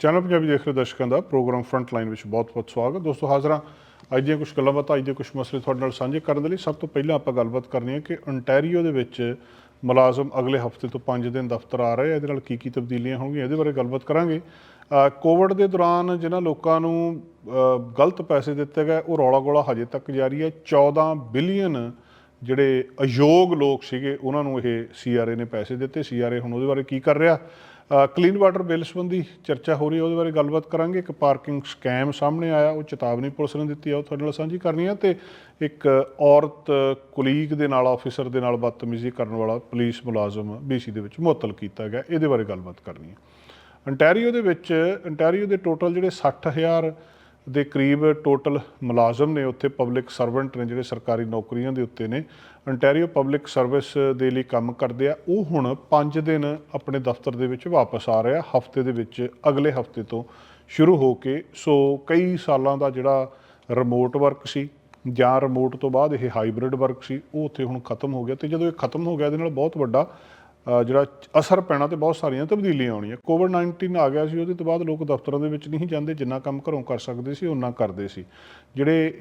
Channel Punjabi ਦੇਖ ਰਹੇ ਦਰਸ਼ਕਾਂ ਦਾ, ਪ੍ਰੋਗਰਾਮ ਫਰੰਟ ਲਾਈਨ ਵਿੱਚ ਬਹੁਤ-ਬਹੁਤ ਸਵਾਗਤ। ਦੋਸਤੋ, ਹਾਜ਼ਰਾਂ ਅੱਜ ਦੀਆਂ ਕੁਝ ਗੱਲਾਂ ਬਾਤਾਂ, ਅੱਜ ਦੇ ਕੁਝ ਮਸਲੇ ਤੁਹਾਡੇ ਨਾਲ ਸਾਂਝੇ ਕਰਨ ਦੇ ਲਈ। ਸਭ ਤੋਂ ਪਹਿਲਾਂ ਆਪਾਂ ਗੱਲਬਾਤ ਕਰਨੀ ਹੈ ਕਿ ਅੰਟੈਰੀਓ ਦੇ ਵਿੱਚ ਮੁਲਾਜ਼ਮ ਅਗਲੇ ਹਫ਼ਤੇ ਤੋਂ 5 ਦਿਨ ਦਫ਼ਤਰ ਆ ਰਹੇ ਆ। ਇਹਦੇ ਨਾਲ ਕੀ ਕੀ ਤਬਦੀਲੀਆਂ ਹੋਣਗੀਆਂ, ਇਹਦੇ ਬਾਰੇ ਗੱਲਬਾਤ ਕਰਾਂਗੇ। ਕੋਵਿਡ ਦੇ ਦੌਰਾਨ ਜਿਨ੍ਹਾਂ ਲੋਕਾਂ ਨੂੰ ਗਲਤ ਪੈਸੇ ਦਿੱਤੇ ਗਏ, ਉਹ ਰੌਲਾ ਗੋਲਾ ਹਜੇ ਤੱਕ ਜਾਰੀ ਹੈ। 14 ਬਿਲੀਅਨ ਜਿਹੜੇ ਅਯੋਗ ਲੋਕ ਸੀਗੇ, ਉਹਨਾਂ ਨੂੰ ਇਹ ਸੀਆਰਏ ਨੇ ਪੈਸੇ ਦਿੱਤੇ। ਸੀਆਰਏ ਹੁਣ ਉਹਦੇ ਬਾਰੇ ਕੀ ਕਰ ਰਿਹਾ? ਕਲੀਨ ਵਾਟਰ ਬਿੱਲ ਸੰਬੰਧੀ ਚਰਚਾ ਹੋ ਰਹੀ ਹੈ, ਉਹਦੇ ਬਾਰੇ ਗੱਲਬਾਤ ਕਰਾਂਗੇ। ਇੱਕ ਪਾਰਕਿੰਗ ਸਕੈਮ ਸਾਹਮਣੇ ਆਇਆ, ਉਹ ਚੇਤਾਵਨੀ ਪੁਲਿਸ ਨੇ ਦਿੱਤੀ ਆ, ਉਹ ਤੁਹਾਡੇ ਨਾਲ ਸਾਂਝੀ ਕਰਨੀ ਆ। ਤੇ ਇੱਕ ਔਰਤ ਕੁਲੀਗ ਦੇ ਨਾਲ ਆਫੀਸਰ ਦੇ ਨਾਲ ਬਦਤਮੀਜ਼ੀ ਕਰਨ ਵਾਲਾ ਪੁਲਿਸ ਮੁਲਾਜ਼ਮ ਬੀਸੀ ਦੇ ਵਿੱਚ ਮੁਅੱਤਲ ਕੀਤਾ ਗਿਆ, ਇਹਦੇ ਬਾਰੇ ਗੱਲਬਾਤ ਕਰਨੀ ਹੈ ontario ਦੇ ਵਿੱਚ, ontario ਦੇ ਟੋਟਲ ਜਿਹੜੇ 60000 ਦੇ ਕਰੀਬ ਟੋਟਲ ਮੁਲਾਜ਼ਮ ਨੇ ਉੱਥੇ ਪਬਲਿਕ ਸਰਵੈਂਟ ਨੇ ਜਿਹੜੇ ਸਰਕਾਰੀ ਨੌਕਰੀਆਂ ਦੇ ਉੱਤੇ ਨੇ। ਅੰਟੈਰੀਓ ਪਬਲਿਕ ਸਰਵਿਸ ਦੇ ਲਈ ਕੰਮ ਕਰਦੇ ਆ। ਉਹ ਹੁਣ 5 ਦਿਨ ਆਪਣੇ ਦਫ਼ਤਰ ਦੇ ਵਿੱਚ ਵਾਪਸ ਆ ਰਿਹਾ। ਹਫ਼ਤੇ ਦੇ ਵਿੱਚ ਅਗਲੇ ਹਫ਼ਤੇ ਤੋਂ ਸ਼ੁਰੂ ਹੋ ਕੇ, ਸੋ ਕਈ ਸਾਲਾਂ ਦਾ ਜਿਹੜਾ ਰਿਮੋਟ ਵਰਕ ਸੀ ਜਾਂ ਰਿਮੋਟ ਤੋਂ ਬਾਅਦ ਇਹ ਹਾਈਬ੍ਰਿਡ ਵਰਕ ਸੀ, ਉਹ ਉੱਥੇ ਹੁਣ ਖਤਮ ਹੋ ਗਿਆ ਤੇ ਜਦੋਂ ਇਹ ਖਤਮ ਹੋ ਗਿਆ, ਇਹਦੇ ਨਾਲ ਬਹੁਤ ਵੱਡਾ ਜਿਹੜਾ ਅਸਰ ਪੈਣਾ ਤੇ ਬਹੁਤ ਸਾਰੀਆਂ ਤਬਦੀਲੀਆਂ ਆਉਣੀਆਂ। ਕੋਵਿਡ 19 ਆ ਗਿਆ ਸੀ, ਉਹਦੇ ਤੋਂ ਬਾਅਦ ਲੋਕ ਦਫ਼ਤਰਾਂ ਦੇ ਵਿੱਚ ਨਹੀਂ ਜਾਂਦੇ, ਜਿੰਨਾ ਕੰਮ ਘਰੋਂ ਕਰ ਸਕਦੇ ਸੀ ਉਹਨਾਂ ਕਰਦੇ ਸੀ। ਜਿਹੜੇ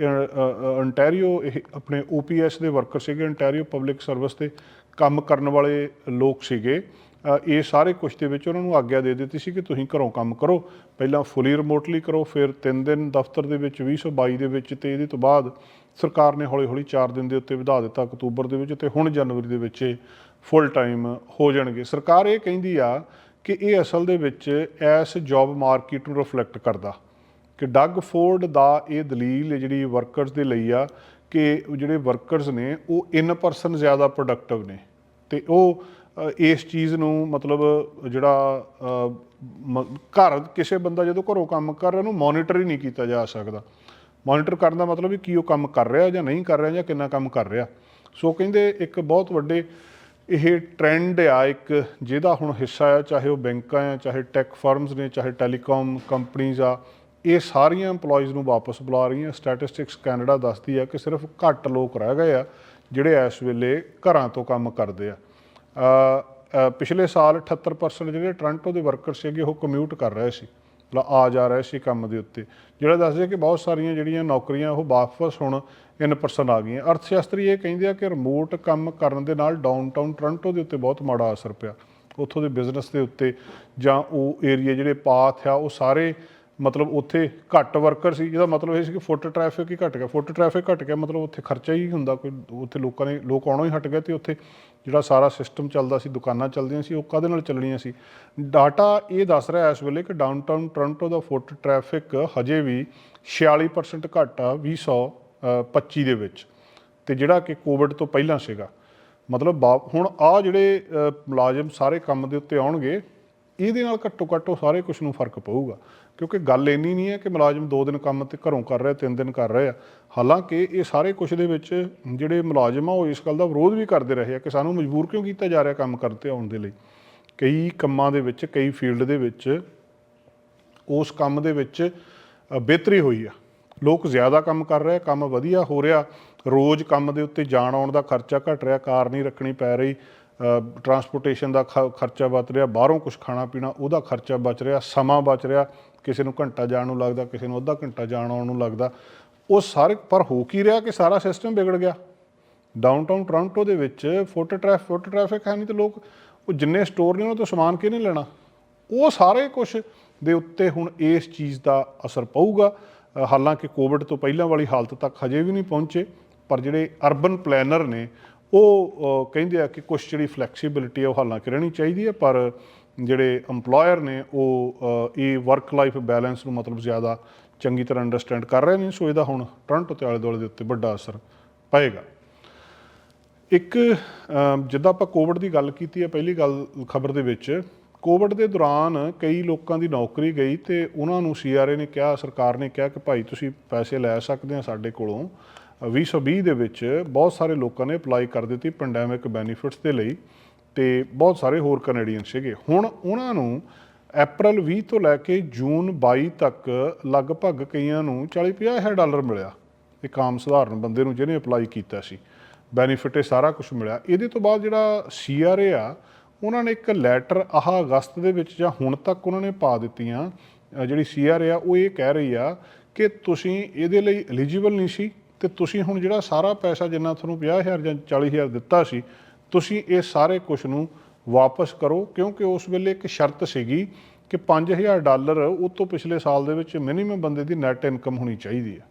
ਅੰਟੈਰੀਓ ਇਹ ਆਪਣੇ OPS ਦੇ ਵਰਕਰ ਸੀਗੇ ਅੰਟੈਰੀਓ ਪਬਲਿਕ ਸਰਵਿਸ ਤੇ ਕੰਮ ਕਰਨ ਵਾਲੇ ਲੋਕ ਸੀਗੇ ਇਹ ਸਾਰੇ ਕੁਝ ਦੇ ਵਿੱਚ ਉਹਨਾਂ ਨੂੰ ਆਗਿਆ ਦੇ ਦਿੱਤੀ ਸੀ ਕਿ ਤੁਸੀਂ ਘਰੋਂ ਕੰਮ ਕਰੋ। ਪਹਿਲਾਂ ਫੁੱਲੀ ਰਿਮੋਟਲੀ ਕਰੋ, ਫਿਰ 3 ਦਿਨ ਦਫ਼ਤਰ ਦੇ ਵਿੱਚ 2022 ਦੇ ਵਿੱਚ ਤੇ ਇਹਦੇ ਤੋਂ ਬਾਅਦ ਸਰਕਾਰ ਨੇ ਹੌਲੀ-ਹੌਲੀ 4 ਦਿਨ ਦੇ ਉੱਤੇ ਵਧਾ ਦਿੱਤਾ ਅਕਤੂਬਰ ਦੇ ਵਿੱਚ ਤੇ ਹੁਣ ਜਨਵਰੀ ਦੇ ਵਿੱਚ ਇਹ ਫੁੱਲ ਟਾਈਮ ਹੋ ਜਾਣਗੇ। ਸਰਕਾਰ ਇਹ ਕਹਿੰਦੀ ਆ ਕਿ ਇਹ ਅਸਲ ਦੇ ਵਿੱਚ ਇਸ ਜੌਬ ਮਾਰਕੀਟ ਨੂੰ ਰਿਫਲੈਕਟ ਕਰਦਾ ਕਿ ਡੱਗ ਫੋਰਡ ਦਾ ਇਹ ਦਲੀਲ ਜਿਹੜੀ ਵਰਕਰਸ ਦੇ ਲਈ ਆ ਕਿ ਜਿਹੜੇ ਵਰਕਰਸ ਨੇ, ਉਹ ਇਨ ਪਰਸਨ ਜ਼ਿਆਦਾ ਪ੍ਰੋਡਕਟਿਵ ਨੇ। ਤੇ ਉਹ ਇਸ ਚੀਜ਼ ਨੂੰ ਮਤਲਬ ਜਿਹੜਾ ਮ- ਘਰ ਕਿਸੇ ਬੰਦਾ ਜਦੋਂ ਘਰੋਂ ਕੰਮ ਕਰ ਰਿਹਾ, ਉਹਨੂੰ ਮੋਨੀਟਰ ਹੀ ਨਹੀਂ ਕੀਤਾ ਜਾ ਸਕਦਾ। ਮੋਨੀਟਰ ਕਰਨ ਦਾ ਮਤਲਬ ਵੀ ਕੀ ਉਹ ਕੰਮ ਕਰ ਰਿਹਾ ਜਾਂ ਨਹੀਂ ਕਰ ਰਿਹਾ ਜਾਂ ਕਿੰਨਾ ਕੰਮ ਕਰ ਰਿਹਾ। ਸੋ ਕਹਿੰਦੇ ਇੱਕ ਬਹੁਤ ਵੱਡੇ ਇਹ ਟ੍ਰੈਂਡ ਆ ਇੱਕ ਜਿਹਦਾ ਹੁਣ ਹਿੱਸਾ ਆ, ਚਾਹੇ ਉਹ ਬੈਂਕਾਂ ਆ, ਚਾਹੇ ਟੈਕ ਫਰਮਸ ਨੇ, ਚਾਹੇ ਟੈਲੀਕਾਮ ਕੰਪਨੀਆਂ ਆ, ਇਹ ਸਾਰੀਆਂ EMPLOYEES ਨੂੰ ਵਾਪਸ ਬੁਲਾ ਰਹੀਆਂ। ਸਟੈਟਿਸਟਿਕਸ ਕੈਨੇਡਾ ਦੱਸਦੀ ਆ ਕਿ ਸਿਰਫ ਘੱਟ ਲੋਕ ਰਹਿ ਗਏ ਆ, ਜਿਹੜੇ ਇਸ ਵੇਲੇ ਘਰਾਂ ਤੋਂ ਕੰਮ ਕਰਦੇ ਆ। ਪਿਛਲੇ ਸਾਲ 78% ਜਿਹੜੇ ਟੋਰਾਂਟੋ ਦੇ ਵਰਕਰ ਸੀਗੇ, ਉਹ ਕਮਿਊਟ ਕਰ ਰਹੇ ਸੀ। ਮਤਲਬ ਆ ਜਾ ਰਹੇ ਸੀ ਕੰਮ ਦੇ ਉੱਤੇ। ਜਿਹੜਾ ਦੱਸਦੇ ਕਿ ਬਹੁਤ ਸਾਰੀਆਂ ਜਿਹੜੀਆਂ ਨੌਕਰੀਆਂ, ਉਹ ਵਾਪਸ ਹੁਣ ਇਨ ਪਰਸਨ ਆ ਗਈਆਂ। ਅਰਥ ਸ਼ਾਸਤਰੀ ਇਹ ਕਹਿੰਦੇ ਆ ਕਿ ਰਿਮੋਟ ਕੰਮ ਕਰਨ ਦੇ ਨਾਲ ਡਾਊਨ ਟਾਊਨ ਟੋਰਾਂਟੋ ਦੇ ਉੱਤੇ ਬਹੁਤ ਮਾੜਾ ਅਸਰ ਪਿਆ। ਉੱਥੋਂ ਦੇ ਬਿਜ਼ਨਸ ਦੇ ਉੱਤੇ ਜਾਂ ਉਹ ਏਰੀਆ ਜਿਹੜੇ ਪਾਥ ਆ, ਉਹ ਸਾਰੇ ਮਤਲਬ ਉੱਥੇ ਘੱਟ ਵਰਕਰ ਸੀ। ਜਿਹਦਾ ਮਤਲਬ ਇਹ ਸੀ ਕਿ ਫੁੱਟ ਟ੍ਰੈਫਿਕ ਹੀ ਘਟ ਗਿਆ। ਫੁੱਟ ਟ੍ਰੈਫਿਕ ਘਟ ਗਿਆ ਮਤਲਬ ਉੱਥੇ ਖਰਚਾ ਹੀ ਹੁੰਦਾ ਕੋਈ। ਉੱਥੇ ਲੋਕਾਂ ਨੇ, ਲੋਕ ਆਉਣਾ ਹੀ ਹਟ ਗਿਆ ਤੇ ਉੱਥੇ ਜਿਹੜਾ ਸਾਰਾ ਸਿਸਟਮ ਚੱਲਦਾ ਸੀ, ਦੁਕਾਨਾਂ ਚੱਲਦੀਆਂ ਸੀ, ਉਹ ਕਾਦੇ ਨਾਲ ਚੱਲਣੀਆਂ ਸੀ? ਡਾਟਾ ਇਹ ਦੱਸ ਰਿਹਾ ਇਸ ਵੇਲੇ ਕਿ ਡਾਊਨ ਟਾਊਨ ਟੋਰਾਂਟੋ ਦਾ ਫੁੱਟ ਟ੍ਰੈਫਿਕ ਹਜੇ ਵੀ 46% ਘਟਾ 2000 25 ਦੇ ਵਿੱਚ। ਤੇ ਜਿਹੜਾ ਕਿ ਕੋਵਿਡ ਤੋਂ ਪਹਿਲਾਂ ਸੀਗਾ। ਮਤਲਬ ਹੁਣ ਆ ਜਿਹੜੇ ਮੁਲਾਜ਼ਮ ਸਾਰੇ ਕੰਮ ਦੇ ਉੱਤੇ ਆਉਣਗੇ, ਇਹਦੇ ਨਾਲ ਘੱਟੋ ਘੱਟੋ ਸਾਰੇ ਕੁਝ ਨੂੰ ਫ਼ਰਕ ਪਊਗਾ। ਕਿਉਂਕਿ ਗੱਲ ਇੰਨੀ ਨਹੀਂ ਹੈ ਕਿ ਮੁਲਾਜ਼ਮ ਦੋ ਦਿਨ ਕੰਮ ਤੇ ਘਰੋਂ ਕਰ ਰਿਹਾ, ਤਿੰਨ ਦਿਨ ਕਰ ਰਹੇ। ਆ ਹਾਲਾਂਕਿ ਇਹ ਸਾਰੇ ਕੁਝ ਦੇ ਵਿੱਚ ਜਿਹੜੇ ਮੁਲਾਜ਼ਮ ਆ, ਉਹ ਇਸ ਗੱਲ ਦਾ ਵਿਰੋਧ ਵੀ ਕਰਦੇ ਰਹੇ ਆ ਕਿ ਸਾਨੂੰ ਮਜਬੂਰ ਕਿਉਂ ਕੀਤਾ ਜਾ ਰਿਹਾ ਕੰਮ ਕਰਨ ਤੇ ਆਉਣ ਦੇ ਲਈ। ਕਈ ਕੰਮਾਂ ਦੇ ਵਿੱਚ, ਕਈ ਫੀਲਡ ਦੇ ਵਿੱਚ, ਉਸ ਕੰਮ ਦੇ ਵਿੱਚ ਬਿਹਤਰੀ ਹੋਈ ਆ। ਲੋਕ ਜ਼ਿਆਦਾ ਕੰਮ ਕਰ ਰਹੇ, ਕੰਮ ਵਧੀਆ ਹੋ ਰਿਹਾ, ਰੋਜ਼ ਕੰਮ ਦੇ ਉੱਤੇ ਜਾਣ ਆਉਣ ਦਾ ਖਰਚਾ ਘਟ ਰਿਹਾ, ਕਾਰ ਨਹੀਂ ਰੱਖਣੀ ਪੈ ਰਹੀ ਟਰਾਂਸਪੋਰਟੇਸ਼ਨ ਦਾ ਖ- ਖਰਚਾ ਬਚ ਰਿਹਾ, ਬਾਹਰੋਂ ਕੁਝ ਖਾਣਾ ਪੀਣਾ, ਉਹਦਾ ਖਰਚਾ ਬਚ ਰਿਹਾ, ਸਮਾਂ ਬਚ ਰਿਹਾ, ਕਿਸੇ ਨੂੰ ਘੰਟਾ ਜਾਣ ਨੂੰ ਲੱਗਦਾ, ਕਿਸੇ ਨੂੰ ਅੱਧਾ ਘੰਟਾ ਜਾਣ ਆਉਣ ਨੂੰ ਲੱਗਦਾ। ਉਹ ਸਾਰੇ, ਪਰ ਹੋ ਕੀ ਰਿਹਾ ਕਿ ਸਾਰਾ ਸਿਸਟਮ ਵਿਗੜ ਗਿਆ? ਡਾਊਨਟਾਊਨ ਟੋਰਾਂਟੋ ਦੇ ਵਿੱਚ ਫੁੱਟ ਟ੍ਰੈਫਿਕ ਫੁੱਟ ਟ੍ਰੈਫਿਕ ਹੈ ਨਹੀਂ ਤੇ ਲੋਕ, ਉਹ ਜਿੰਨੇ ਸਟੋਰ ਨੇ ਉਹਨਾਂ ਤੋਂ ਸਮਾਨ ਕਿਹਨੇ ਲੈਣਾ? ਉਹ ਸਾਰੇ ਕੁਝ ਦੇ ਉੱਤੇ ਹੁਣ ਇਸ ਚੀਜ਼ ਦਾ ਅਸਰ ਪਊਗਾ। ਹਾਲਾਂਕਿ ਕੋਵਿਡ ਤੋਂ ਪਹਿਲਾਂ ਵਾਲੀ ਹਾਲਤ ਤੱਕ ਹਜੇ ਵੀ ਨਹੀਂ ਪਹੁੰਚੇ, ਪਰ ਜਿਹੜੇ ਅਰਬਨ ਪਲੈਨਰ ਨੇ, ਉਹ ਕਹਿੰਦੇ ਆ ਕਿ ਕੁਝ ਜਿਹੜੀ ਫਲੈਕਸੀਬਿਲਿਟੀ ਆ ਉਹ ਹਾਲਾਂਕਿ ਰਹਿਣੀ ਚਾਹੀਦੀ ਹੈ, ਪਰ ਜਿਹੜੇ EMPLOYER ਨੇ ਉਹ ਇਹ ਵਰਕ ਲਾਈਫ ਬੈਲੈਂਸ ਨੂੰ ਮਤਲਬ ਜ਼ਿਆਦਾ ਚੰਗੀ ਤਰ੍ਹਾਂ ਅੰਡਰਸਟੈਂਡ ਕਰ ਰਹੇ ਨੇ, ਸੋ ਇਹਦਾ ਹੁਣ ਟੋਰਾਂਟੋ ਤੇ ਆਲੇ ਦੁਆਲੇ ਦੇ ਉੱਤੇ ਵੱਡਾ ਅਸਰ ਪਏਗਾ। ਇੱਕ ਜਿੱਦਾਂ ਆਪਾਂ ਕੋਵਿਡ ਦੀ ਗੱਲ ਕੀਤੀ ਹੈ, ਪਹਿਲੀ ਗੱਲ ਖਬਰ ਦੇ ਵਿੱਚ ਕੋਵਿਡ ਦੇ ਦੌਰਾਨ ਕਈ ਲੋਕਾਂ ਦੀ ਨੌਕਰੀ ਗਈ ਤੇ ਉਹਨਾਂ ਨੂੰ ਸੀਆਰਏ ਨੇ ਕਿਹਾ ਸਰਕਾਰ ਨੇ ਕਿਹਾ ਕਿ ਭਾਈ ਤੁਸੀਂ ਪੈਸੇ ਲੈ ਸਕਦੇ ਆ ਸਾਡੇ ਕੋਲੋਂ। ਅ, 2020 ਦੇ ਵਿੱਚ ਬਹੁਤ ਸਾਰੇ ਲੋਕਾਂ ਨੇ ਅਪਲਾਈ ਕਰ ਦਿੱਤੀ ਪੈਂਡੈਮਿਕ ਬੈਨੀਫਿਟਸ ਦੇ ਲਈ ਤੇ ਬਹੁਤ ਸਾਰੇ ਹੋਰ ਕੈਨੇਡੀਅਨ ਸੀਗੇ। ਹੁਣ ਉਹਨਾਂ ਨੂੰ ਅਪ੍ਰੈਲ 20 ਤੋਂ ਲੈ ਕੇ ਜੂਨ 22 ਤੱਕ ਲਗਭਗ ਕਈਆਂ ਨੂੰ 40-50 ਹਜ਼ਾਰ ਡਾਲਰ ਮਿਲਿਆ। ਇੱਕ ਆਮ ਸਧਾਰਨ ਬੰਦੇ ਨੂੰ ਜਿਹਨੇ ਅਪਲਾਈ ਕੀਤਾ ਸੀ। ਬੈਨੀਫਿਟ ਇਹ ਸਾਰਾ ਕੁਝ ਮਿਲਿਆ। ਇਹਦੇ ਤੋਂ ਬਾਅਦ ਜਿਹੜਾ ਸੀਆਰਏ ਆ ਉਹਨਾਂ ਨੇ ਇੱਕ ਲੈਟਰ ਆਹ ਅਗਸਤ ਦੇ ਵਿੱਚ ਜਾਂ ਹੁਣ ਤੱਕ ਉਹਨਾਂ ਨੇ ਪਾ ਦਿੱਤੀਆਂ ਅ, ਜਿਹੜੀ ਸੀਆਰ ਆ ਉਹ ਇਹ ਕਹਿ ਰਹੀ ਆ ਕਿ ਤੁਸੀਂ ਇਹਦੇ ਲਈ ਐਲੀਜੀਬਲ ਨਹੀਂ ਸੀ ਤੇ ਤੁਸੀਂ ਹੁਣ ਜਿਹੜਾ ਸਾਰਾ ਪੈਸਾ ਜਿੰਨਾ ਤੁਹਾਨੂੰ 50000 ਜਾਂ 40000 ਦਿੱਤਾ ਸੀ ਤੁਸੀਂ ਇਹ ਸਾਰੇ ਕੁਝ ਨੂੰ ਵਾਪਸ ਕਰੋ ਕਿਉਂਕਿ ਉਸ ਵੇਲੇ ਇੱਕ ਸ਼ਰਤ ਸੀਗੀ ਕਿ 5000 ਡਾਲਰ ਉਹ ਤੋਂ ਪਿਛਲੇ ਸਾਲ ਦੇ ਵਿੱਚ ਮਿਨੀਮਮ ਬੰਦੇ ਦੀ ਨੈਟ ਇਨਕਮ ਹੋਣੀ ਚਾਹੀਦੀ ਹੈ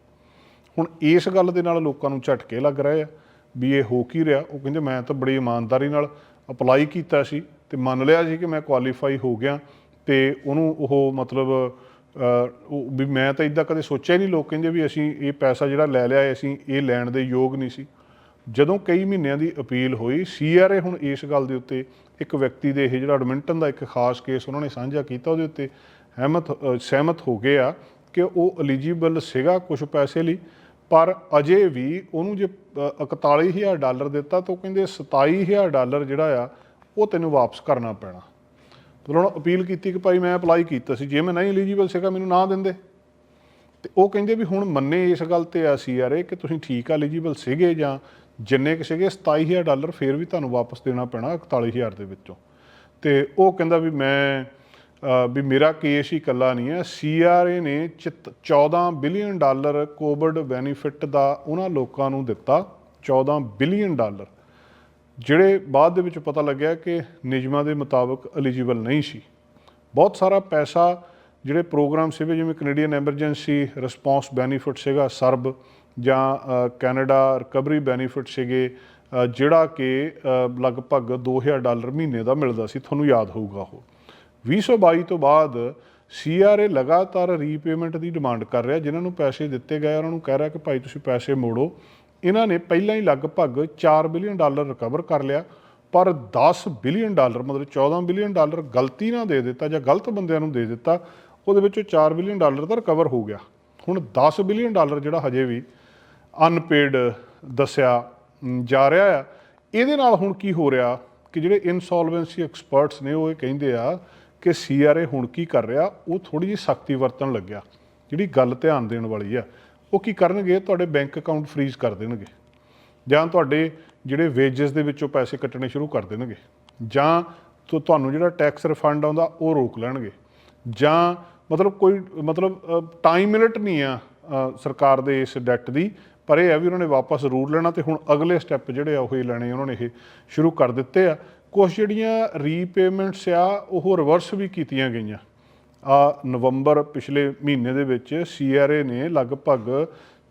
ਹੁਣ ਇਸ ਗੱਲ ਦੇ ਨਾਲ ਲੋਕਾਂ ਨੂੰ ਝਟਕੇ ਲੱਗ ਰਹੇ ਆ ਵੀ ਇਹ ਹੋ ਕੀ ਰਿਹਾ ਉਹ ਕਹਿੰਦੇ ਮੈਂ ਤਾਂ ਬੜੀ ਇਮਾਨਦਾਰੀ ਨਾਲ ਅਪਲਾਈ ਕੀਤਾ ਸੀ ਤੇ ਮੰਨ ਲਿਆ ਸੀ ਕਿ ਮੈਂ ਕੁਆਲੀਫਾਈ ਹੋ ਗਿਆ ਤੇ ਉਹਨੂੰ ਉਹ ਮਤਲਬ ਉਹ ਵੀ ਮੈਂ ਤਾਂ ਇਦਾਂ ਕਦੇ ਸੋਚਿਆ ਹੀ ਨਹੀਂ ਲੋਕ ਕਹਿੰਦੇ ਵੀ ਅਸੀਂ ਇਹ ਪੈਸਾ ਜਿਹੜਾ ਲੈ ਲਿਆ ਹੈ, ਅਸੀਂ ਇਹ ਲੈਣ ਦੇ ਯੋਗ ਨਹੀਂ ਸੀ। ਜਦੋਂ ਕਈ ਮਹੀਨਿਆਂ ਦੀ ਅਪੀਲ ਹੋਈ ਸੀਆਰਏ ਹੁਣ ਇਸ ਗੱਲ ਦੇ ਉੱਤੇ ਇੱਕ ਵਿਅਕਤੀ ਦੇ ਇਹ ਜਿਹੜਾ ਐਡਮਿੰਟਨ ਦਾ ਇੱਕ ਖਾਸ ਕੇਸ ਉਹਨਾਂ ਨੇ ਸਾਂਝਾ ਕੀਤਾ ਉਹਦੇ ਉੱਤੇ ਹੈਮਤ ਸਹਿਮਤ ਹੋ ਗਏ ਆ ਕਿ ਉਹ ਐਲੀਜੀਬਲ ਸੀਗਾ ਕੁਝ ਪੈਸੇ ਲਈ। ਪਰ ਅਜੇ ਵੀ ਉਹਨੂੰ ਜੇ ਅ, 41000 ਡਾਲਰ ਦਿੱਤਾ ਤਾਂ ਉਹ ਕਹਿੰਦੇ 27000 ਡਾਲਰ ਜਿਹੜਾ ਆ ਉਹ ਤੈਨੂੰ ਵਾਪਸ ਕਰਨਾ ਪੈਣਾ। ਮਤਲਬ ਉਹਨਾਂ ਅਪੀਲ ਕੀਤੀ ਕਿ ਭਾਈ ਮੈਂ ਅਪਲਾਈ ਕੀਤਾ ਸੀ ਜੇ ਮੈਂ ਨਹੀਂ ਐਲੀਜੀਬਲ ਸੀਗਾ ਮੈਨੂੰ ਨਾ ਦਿੰਦੇ। ਤੇ ਉਹ ਕਹਿੰਦੇ ਵੀ ਹੁਣ ਮੰਨੇ ਇਸ ਗੱਲ ਤੇ ਆ ਸੀਆਰਏ ਕਿ ਤੁਸੀਂ ਠੀਕ ਆ ਐਲੀਜੀਬਲ ਸੀਗੇ ਜਾਂ ਜਿੰਨੇ ਕਿ ਸੀਗੇ 27000 ਡਾਲਰ ਫੇਰ ਵੀ ਤੁਹਾਨੂੰ ਵਾਪਸ ਦੇਣਾ ਪੈਣਾ 41000 ਦੇ ਵਿੱਚੋਂ। ਤੇ ਉਹ ਕਹਿੰਦਾ ਵੀ ਮੈਂ ਵੀ ਮੇਰਾ ਕੇਸ ਹੀ ਇਕੱਲਾ ਨਹੀਂ ਹੈ। ਸੀਆਰਏ ਨੇ ਚਿਤ- 14 ਬਿਲੀਅਨ ਡਾਲਰ ਕੋਵਿਡ ਬੈਨੀਫਿਟ ਦਾ ਉਹਨਾਂ ਲੋਕਾਂ ਨੂੰ ਦਿੱਤਾ 14 ਬਿਲੀਅਨ ਡਾਲਰ। ਜਿਹੜੇ ਬਾਅਦ ਦੇ ਵਿੱਚ ਪਤਾ ਲੱਗਿਆ ਕਿ ਨਿਯਮਾਂ ਦੇ ਮੁਤਾਬਕ ਐਲੀਜੀਬਲ ਨਹੀਂ ਸੀ। ਬਹੁਤ ਸਾਰਾ ਪੈਸਾ ਜਿਹੜੇ ਪ੍ਰੋਗਰਾਮ ਸੀਗੇ ਜਿਵੇਂ ਕੈਨੇਡੀਅਨ ਐਮਰਜੈਂਸੀ ਰਿਸਪੌਂਸ ਬੈਨੀਫਿਟ ਸੀਗਾ ਸਰਬ ਜਾਂ ਕੈਨੇਡਾ ਰਿਕਵਰੀ ਬੈਨੀਫਿਟ ਸੀਗੇ ਜਿਹੜਾ ਕਿ ਅ, ਲਗਭਗ 2000 ਡਾਲਰ ਮਹੀਨੇ ਦਾ ਮਿਲਦਾ ਸੀ। ਤੁਹਾਨੂੰ ਯਾਦ ਹੋਊਗਾ ਉਹ। 2022 ਤੋਂ ਬਾਅਦ ਸੀਆਰਏ ਲਗਾਤਾਰ ਰੀਪੇਮੈਂਟ ਦੀ ਡਿਮਾਂਡ ਕਰ ਰਿਹਾ, ਜਿਨ੍ਹਾਂ ਨੂੰ ਪੈਸੇ ਦਿੱਤੇ ਗਏ, ਉਹਨਾਂ ਨੂੰ ਕਹਿ ਰਿਹਾ ਕਿ ਭਾਈ ਤੁਸੀਂ ਪੈਸੇ ਮੋੜੋ। ਇਹਨਾਂ ਨੇ ਪਹਿਲਾਂ ਹੀ ਲਗਭਗ 4 ਬਿਲੀਅਨ ਡਾਲਰ ਰਿਕਵਰ ਕਰ ਲਿਆ, ਪਰ 10 ਬਿਲੀਅਨ ਡਾਲਰ, ਮਤਲਬ 14 ਬਿਲੀਅਨ ਡਾਲਰ ਗਲਤੀ ਨਾਲ ਦੇ ਦਿੱਤਾ ਜਾਂ ਗਲਤ ਬੰਦਿਆਂ ਨੂੰ ਦੇ ਦਿੱਤਾ, ਉਹਦੇ ਵਿੱਚੋਂ 4 ਬਿਲੀਅਨ ਡਾਲਰ ਤਾਂ ਰਿਕਵਰ ਹੋ ਗਿਆ। ਹੁਣ 10 ਬਿਲੀਅਨ ਡਾਲਰ ਜਿਹੜਾ ਹਜੇ ਵੀ ਅਨਪੇਡ ਦੱਸਿਆ ਜਾ ਰਿਹਾ ਆ, ਇਹਦੇ ਨਾਲ ਹੁਣ ਕੀ ਹੋ ਰਿਹਾ ਕਿ ਜਿਹੜੇ ਇਨਸੋਲਵੈਂਸੀ ਐਕਸਪਰਟਸ ਨੇ, ਉਹ ਇਹ ਕਹਿੰਦੇ ਆ ਕਿ ਸੀਆਰਏ ਹੁਣ ਕੀ ਕਰ ਰਿਹਾ, ਉਹ ਥੋੜੀ ਜਿਹੀ ਸਖਤੀ ਵਰਤਣ ਲੱਗਿਆ। ਜਿਹੜੀ ਗੱਲ ਧਿਆਨ ਦੇਣ ਵਾਲੀ ਆ, ਉਹ ਕੀ ਕਰਨਗੇ? ਤੁਹਾਡੇ ਬੈਂਕ ਅਕਾਊਂਟ ਫ੍ਰੀਜ਼ ਕਰ ਦੇਣਗੇ। ਜਾਂ ਤੁਹਾਡੇ ਜਿਹੜੇ ਵੇਜਸ ਦੇ ਵਿੱਚੋਂ ਪੈਸੇ ਕੱਟਣੇ ਸ਼ੁਰੂ ਕਰ ਦੇਣਗੇ। ਜਾਂ ਤੁਹਾਨੂੰ ਜਿਹੜਾ ਟੈਕਸ ਰਿਫੰਡ ਆਉਂਦਾ ਉਹ ਰੋਕ ਲੈਣਗੇ। ਜਾਂ ਮਤਲਬ ਕੋਈ, ਮਤਲਬ ਟਾਈਮ ਮਿਲਟ ਨਹੀਂ ਆ ਸਰਕਾਰ ਦੇ ਇਸ ਡੈਟ ਦੀ। ਪਰ ਇਹ ਹੈ ਵੀ ਉਹਨਾਂ ਨੇ ਵਾਪਸ ਰੂਲ ਲੈਣਾ ਤੇ ਹੁਣ ਅਗਲੇ ਸਟੈਪ ਜਿਹੜੇ ਆ, ਉਹ ਹੀ ਲੈਣੇ ਉਹਨਾਂ ਨੇ ਇਹ ਸ਼ੁਰੂ ਕਰ ਦਿੱਤੇ ਆ। ਕੁਝ ਜਿਹੜੀਆਂ ਰੀਪੇਮੈਂਟਸ ਆ, ਉਹ ਰਿਵਰਸ ਵੀ ਕੀਤੀਆਂ ਗਈਆਂ। ਆ ਨਵੰਬਰ ਪਿਛਲੇ ਮਹੀਨੇ ਦੇ ਵਿੱਚ ਸੀਆਰਏ ਨੇ ਲਗਭਗ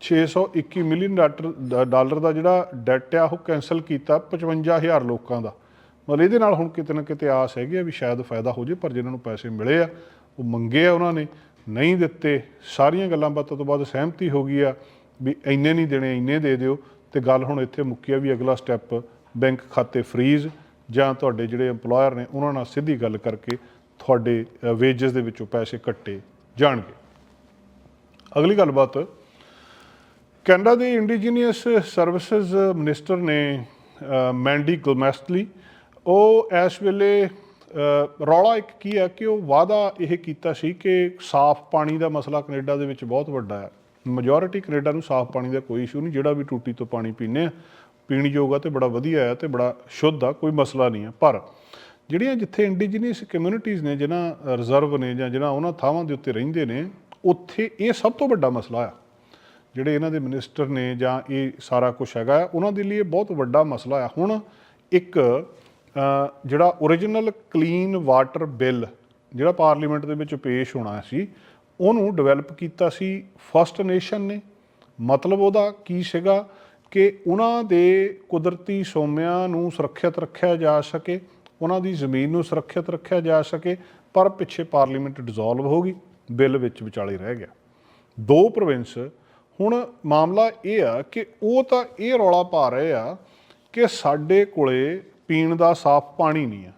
621 ਮਿਲੀਅਨ ਡਾਲਰ ਡਾਲਰ ਦਾ ਜਿਹੜਾ ਡੈਟ ਆ, ਉਹ ਕੈਨਸਲ ਕੀਤਾ 55000 ਲੋਕਾਂ ਦਾ। ਮਤਲਬ ਇਹਦੇ ਨਾਲ ਹੁਣ ਕਿਤੇ ਨਾ ਕਿਤੇ ਆਸ ਹੈਗੀ ਆ ਵੀ ਸ਼ਾਇਦ ਫਾਇਦਾ ਹੋ ਜੇ, ਪਰ ਜਿਨ੍ਹਾਂ ਨੂੰ ਪੈਸੇ ਮਿਲੇ ਆ, ਉਹ ਮੰਗੇ ਆ ਉਹਨਾਂ ਨੇ। ਨਹੀਂ ਦਿੱਤੇ, ਸਾਰੀਆਂ ਗੱਲਾਂ ਬਾਤਾਂ ਤੋਂ ਬਾਅਦ ਸਹਿਮਤੀ ਹੋ ਗਈ ਆ ਵੀ ਇੰਨੇ ਨਹੀਂ ਦੇਣੇ, ਇੰਨੇ ਦੇ ਦਿਓ। ਤੇ ਗੱਲ ਹੁਣ ਇੱਥੇ ਮੁੱਕੀ ਆ ਵੀ ਅਗਲਾ ਸਟੈਪ ਬੈਂਕ ਖਾਤੇ ਫ੍ਰੀਜ਼ ਜਾਂ ਤੁਹਾਡੇ ਜਿਹੜੇ EMPLOYER ਨੇ, ਉਹਨਾਂ ਨਾਲ ਸਿੱਧੀ ਗੱਲ ਕਰਕੇ ਤੁਹਾਡੇ ਵੇਜਸ ਦੇ ਵਿੱਚੋਂ ਪੈਸੇ ਕੱਟੇ ਜਾਣਗੇ। ਅਗਲੀ ਗੱਲਬਾਤ, ਕੈਨੇਡਾ ਦੇ ਇੰਡੀਜੀਨੀਅਸ ਸਰਵਿਸਿਜ਼ ਮਿਨਿਸਟਰ ਨੇ ਮੈਂਡੀ ਗਲਮੈਸਟਲੀ ਉਹ ਇਸ ਵੇਲੇ ਰੌਲਾ ਇੱਕ ਕੀ ਹੈ ਕਿ ਉਹ ਵਾਅਦਾ ਇਹ ਕੀਤਾ ਸੀ ਕਿ ਸਾਫ਼ ਪਾਣੀ ਦਾ ਮਸਲਾ ਕੈਨੇਡਾ ਦੇ ਵਿੱਚ ਬਹੁਤ ਵੱਡਾ ਹੈ। ਮੈਜੋਰਿਟੀ ਕੈਨੇਡਾ ਨੂੰ ਸਾਫ਼ ਪਾਣੀ ਦਾ ਕੋਈ ਇਸ਼ੂ ਨਹੀਂ, ਜਿਹੜਾ ਵੀ ਟੂਟੀ ਤੋਂ ਪਾਣੀ ਪੀਂਦੇ ਆ ਪੀਣ ਯੋਗ ਆ ਤੇ ਬੜਾ ਵਧੀਆ ਆ ਤੇ ਬੜਾ ਸ਼ੁੱਧ ਆ ਕੋਈ ਮਸਲਾ ਨਹੀਂ ਹੈ ਪਰ ਜਿਹੜੀਆਂ ਜਿੱਥੇ ਇੰਡੀਜੀਨੀਅਸ ਕਮਿਊਨਿਟੀਜ਼ ਨੇ ਜਿਨ੍ਹਾਂ ਰਿਜ਼ਰਵ ਨੇ ਜਾਂ ਜਿਨ੍ਹਾਂ ਉਹਨਾਂ ਥਾਵਾਂ ਦੇ ਉੱਤੇ ਰਹਿੰਦੇ ਨੇ ਉੱਥੇ ਇਹ ਸਭ ਤੋਂ ਵੱਡਾ ਮਸਲਾ ਆ। ਜਿਹੜੇ ਇਹਨਾਂ ਦੇ ਮਿਨਿਸਟਰ ਨੇ ਜਾਂ ਇਹ ਸਾਰਾ ਕੁਝ ਹੈਗਾ ਹੈ, ਉਹਨਾਂ ਦੇ ਲਈ ਇਹ ਬਹੁਤ ਵੱਡਾ ਮਸਲਾ ਆ। ਹੁਣ ਇੱਕ ਜਿਹੜਾ origignal ਕਲੀਨ ਵਾਟਰ ਬਿੱਲ ਜਿਹੜਾ ਪਾਰਲੀਮੈਂਟ ਦੇ ਵਿੱਚ ਪੇਸ਼ ਹੋਣਾ ਸੀ ਉਹਨੂੰ ਡਿਵੈਲਪ ਕੀਤਾ ਸੀ ਫਸਟ ਨੇਸ਼ਨ ਨੇ। ਮਤਲਬ ਉਹਦਾ ਕੀ ਸੀਗਾ? ਕਿ ਉਹਨਾਂ ਦੇ ਕੁਦਰਤੀ ਸੋਮਿਆਂ ਨੂੰ ਸੁਰੱਖਿਅਤ ਰੱਖਿਆ ਜਾ ਸਕੇ, ਉਹਨਾਂ ਦੀ ਜ਼ਮੀਨ ਨੂੰ ਸੁਰੱਖਿਅਤ ਰੱਖਿਆ ਜਾ ਸਕੇ, ਪਰ ਪਿੱਛੇ ਪਾਰਲੀਮੈਂਟ ਡਿਸੋਲਵ ਹੋ ਗਈ, ਬਿੱਲ ਵਿੱਚ ਵਿਚਾਲੇ ਰਹਿ ਗਿਆ। ਦੋ ਪ੍ਰੋਵਿੰਸ ਹੁਣ ਮਾਮਲਾ ਇਹ ਆ ਕਿ ਉਹ ਤਾਂ ਇਹ ਰੌਲਾ ਪਾ ਰਹੇ ਆ ਕਿ ਸਾਡੇ ਕੋਲੇ ਪੀਣ ਦਾ ਸਾਫ਼ ਪਾਣੀ ਨਹੀਂ ਆ।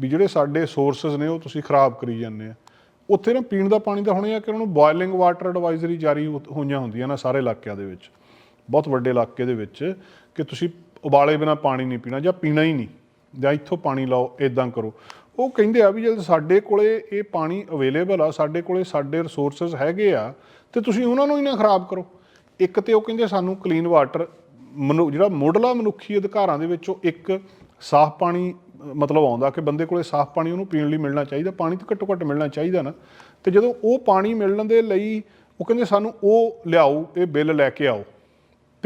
ਵੀ ਜਿਹੜੇ ਸਾਡੇ ਸੋਰਸਸ ਨੇ ਉਹ ਤੁਸੀਂ ਖਰਾਬ ਕਰੀ ਜਾਂਦੇ ਆ। ਉੱਥੇ ਨਾ ਪੀਣ ਦਾ ਪਾਣੀ ਤਾਂ ਹੁਣ ਇਹ ਆ ਕਿ ਉਹਨਾਂ ਨੂੰ ਬੋਇਲਿੰਗ ਵਾਟਰ ਐਡਵਾਈਜ਼ਰੀ ਜਾਰੀ ਹੋ- ਹੋਈਆਂ ਹੁੰਦੀਆਂ ਨਾ ਸਾਰੇ ਇਲਾਕਿਆਂ ਦੇ ਵਿੱਚ। ਬਹੁਤ ਵੱਡੇ ਇਲਾਕੇ ਦੇ ਵਿੱਚ ਕਿ ਤੁਸੀਂ ਉਬਾਲੇ ਬਿਨਾ ਪਾਣੀ ਨਹੀਂ ਪੀਣਾ ਜਾਂ ਪੀਣਾ ਹੀ ਨਹੀਂ, ਜਾਂ ਇੱਥੋਂ ਪਾਣੀ ਲਾਓ ਇਦਾਂ ਕਰੋ। ਉਹ ਕਹਿੰਦੇ ਆ ਵੀ ਜਦ ਸਾਡੇ ਕੋਲੇ ਇਹ ਪਾਣੀ ਅਵੇਲੇਬਲ ਆ, ਸਾਡੇ ਕੋਲੇ ਸਾਡੇ ਰਿਸੋਰਸਸ ਹੈਗੇ ਆ, ਤੇ ਤੁਸੀਂ ਉਹਨਾਂ ਨੂੰ ਹੀ ਨਾ ਖਰਾਬ ਕਰੋ। ਇੱਕ ਤੇ ਉਹ ਕਹਿੰਦੇ ਸਾਨੂੰ ਕਲੀਨ ਵਾਟਰ ਮਨੁ, ਜਿਹੜਾ ਮੁੱਢਲਾ ਮਨੁੱਖੀ ਅਧਿਕਾਰਾਂ ਦੇ ਵਿੱਚੋਂ ਇੱਕ ਸਾਫ਼ ਪਾਣੀ, ਮਤਲਬ ਆਉਂਦਾ ਕਿ ਬੰਦੇ ਕੋਲੇ ਸਾਫ਼ ਪਾਣੀ ਉਹਨੂੰ ਪੀਣ ਲਈ ਮਿਲਣਾ ਚਾਹੀਦਾ, ਪਾਣੀ ਤਾਂ ਘੱਟੋ ਘੱਟ ਮਿਲਣਾ ਚਾਹੀਦਾ ਨਾ। ਤੇ ਜਦੋਂ ਉਹ ਪਾਣੀ ਮਿਲਣ ਦੇ ਲਈ ਉਹ ਕਹਿੰਦੇ ਸਾਨੂੰ ਉਹ ਲਿਆਓ, ਇਹ ਬਿੱਲ ਲੈ ਕੇ ਆਓ।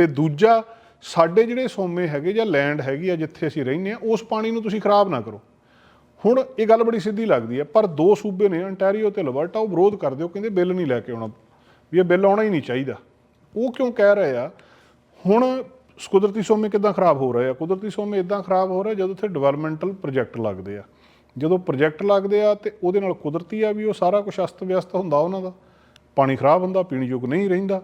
ਤੇ ਦੂਜਾ, ਸਾਡੇ ਜਿਹੜੇ ਸੋਮੇ ਹੈਗੇ ਜਾਂ ਲੈਂਡ ਹੈਗੀ ਆ ਜਿੱਥੇ ਅਸੀਂ ਰਹਿੰਦੇ ਆ, ਉਸ ਪਾਣੀ ਨੂੰ ਤੁਸੀਂ ਖਰਾਬ ਨਾ ਕਰੋ। ਹੁਣ ਇਹ ਗੱਲ ਬੜੀ ਸਿੱਧੀ ਲੱਗਦੀ ਹੈ ਪਰ ਦੋ ਸੂਬੇ ਨੇ ਅੰਟੈਰੀਓ ਤੇ ਅਲਬਰਟਾ ਉਹ ਵਿਰੋਧ ਕਰਦੇ ਉਹ ਕਹਿੰਦੇ ਬਿੱਲ ਨਹੀਂ ਲੈ ਕੇ ਆਉਣਾ, ਵੀ ਇਹ ਬਿੱਲ ਆਉਣਾ ਹੀ ਨਹੀਂ ਚਾਹੀਦਾ। ਉਹ ਕਿਉਂ ਕਹਿ ਰਹੇ ਆ, ਹੁਣ ਕੁਦਰਤੀ ਸੋਮੇ ਕਿਦਾਂ ਖਰਾਬ ਹੋ ਰਹੇ ਆ? ਕੁਦਰਤੀ ਸੋਮੇ ਇਦਾਂ ਖਰਾਬ ਹੋ ਰਹੇ ਜਦੋਂ ਉੱਥੇ ਡਿਵੈਲਪਮੈਂਟਲ ਪ੍ਰੋਜੈਕਟ ਲੱਗਦੇ ਆ। ਜਦੋਂ ਪ੍ਰੋਜੈਕਟ ਲੱਗਦੇ ਆ ਤੇ ਉਹਦੇ ਨਾਲ ਕੁਦਰਤੀ ਆ ਵੀ ਉਹ ਸਾਰਾ ਕੁਝ ਅਸਤ ਵਿਅਸਤ ਹੁੰਦਾ ਉਹਨਾਂ ਦਾ। ਪਾਣੀ ਖਰਾਬ ਹੁੰਦਾ, ਪੀਣ ਯੋਗ ਨਹੀਂ ਰਹਿੰਦਾ।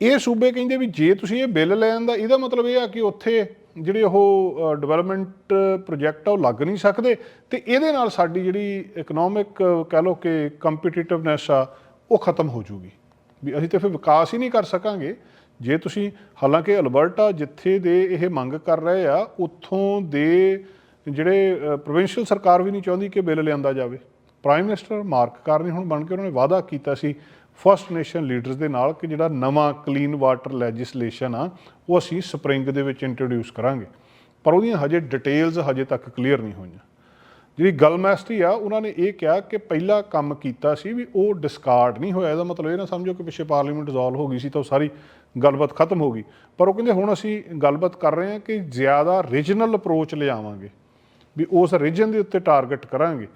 ਇਹ ਸੂਬੇ ਕਹਿੰਦੇ ਵੀ ਜੇ ਤੁਸੀਂ ਇਹ ਬਿੱਲ ਲੈਣ ਦਾ, ਇਹਦਾ ਮਤਲਬ ਇਹ ਆ ਕਿ ਉੱਥੇ ਜਿਹੜੇ ਉਹ ਡਿਵੈਲਪਮੈਂਟ ਪ੍ਰੋਜੈਕਟ ਆ, ਉਹ ਲੱਗ ਨਹੀਂ ਸਕਦੇ ਤੇ ਇਹਦੇ ਨਾਲ ਸਾਡੀ ਜਿਹੜੀ ਇਕਨੋਮਿਕ ਕਹਿ ਲਓ ਕਿ ਕੰਪੀਟੀਟਿਵਨੈਸ ਆ, ਉਹ ਖਤਮ ਹੋ ਜੂਗੀ। ਵੀ ਅਸੀਂ ਤੇ ਫਿਰ ਵਿਕਾਸ ਹੀ ਨਹੀਂ ਕਰ ਸਕਾਂਗੇ। ਜੇ ਤੁਸੀਂ, ਹਾਲਾਂਕਿ ਅਲਬਰਟਾ ਜਿੱਥੇ ਦੇ ਇਹ ਮੰਗ ਕਰ ਰਹੇ ਆ, ਉੱਥੋਂ ਦੇ ਜਿਹੜੇ ਪ੍ਰੋਵਿੰਸ਼ੀਅਲ ਸਰਕਾਰ ਵੀ ਨਹੀਂ ਚਾਹੁੰਦੀ ਕਿ ਬਿੱਲ ਲਿਆਂਦਾ ਜਾਵੇ। ਪ੍ਰਾਈਮ ਮਿਨਿਸਟਰ ਮਾਰਕ ਕਾਰਨੀ ਹੁਣ ਬਣ ਕੇ ਉਹਨਾਂ ਨੇ ਵਾਅਦਾ ਕੀਤਾ ਸੀ ਫਰਸਟ ਨੇਸ਼ਨ ਲੀਡਰਸ ਦੇ ਨਾਲ ਕਿ ਜਿਹੜਾ ਨਵਾਂ ਕਲੀਨ ਵਾਟਰ ਲੈਜਿਸਲੇਸ਼ਨ ਆ, ਉਹ ਅਸੀਂ ਸਪਰਿੰਗ ਦੇ ਵਿੱਚ ਇੰਟਰੋਡਿਊਸ ਕਰਾਂਗੇ। ਪਰ ਉਹਦੀਆਂ ਹਜੇ ਡਿਟੇਲਸ ਹਜੇ ਤੱਕ ਕਲੀਅਰ ਨਹੀਂ ਹੋਈਆਂ। ਜਿਹੜੀ ਗਲਮੈਸਟੀ ਆ, ਉਹਨਾਂ ਨੇ ਇਹ ਕਿਹਾ ਕਿ ਪਹਿਲਾ ਕੰਮ ਕੀਤਾ ਸੀ ਵੀ ਉਹ ਡਿਸਕਾਰਡ ਨਹੀਂ ਹੋਇਆ। ਇਹਦਾ ਮਤਲਬ ਇਹ ਨਾ ਸਮਝੋ ਕਿ ਪਿੱਛੇ ਪਾਰਲੀਮੈਂਟ ਡਿਸੋਲਵ ਹੋ ਗਈ ਸੀ ਤਾਂ ਉਹ ਸਾਰੀ ਗੱਲਬਾਤ ਖਤਮ ਹੋ ਗਈ। ਪਰ ਉਹ ਕਹਿੰਦੇ ਹੁਣ ਅਸੀਂ ਗੱਲਬਾਤ ਕਰ ਰਹੇ ਹਾਂ ਕਿ ਜ਼ਿਆਦਾ ਰੀਜਨਲ ਅਪਰੋਚ ਲਿਆਵਾਂਗੇ। ਵੀ ਉਸ ਰੀਜਨ ਦੇ ਉੱਤੇ ਟਾਰਗੇਟ ਕਰਾਂਗੇ।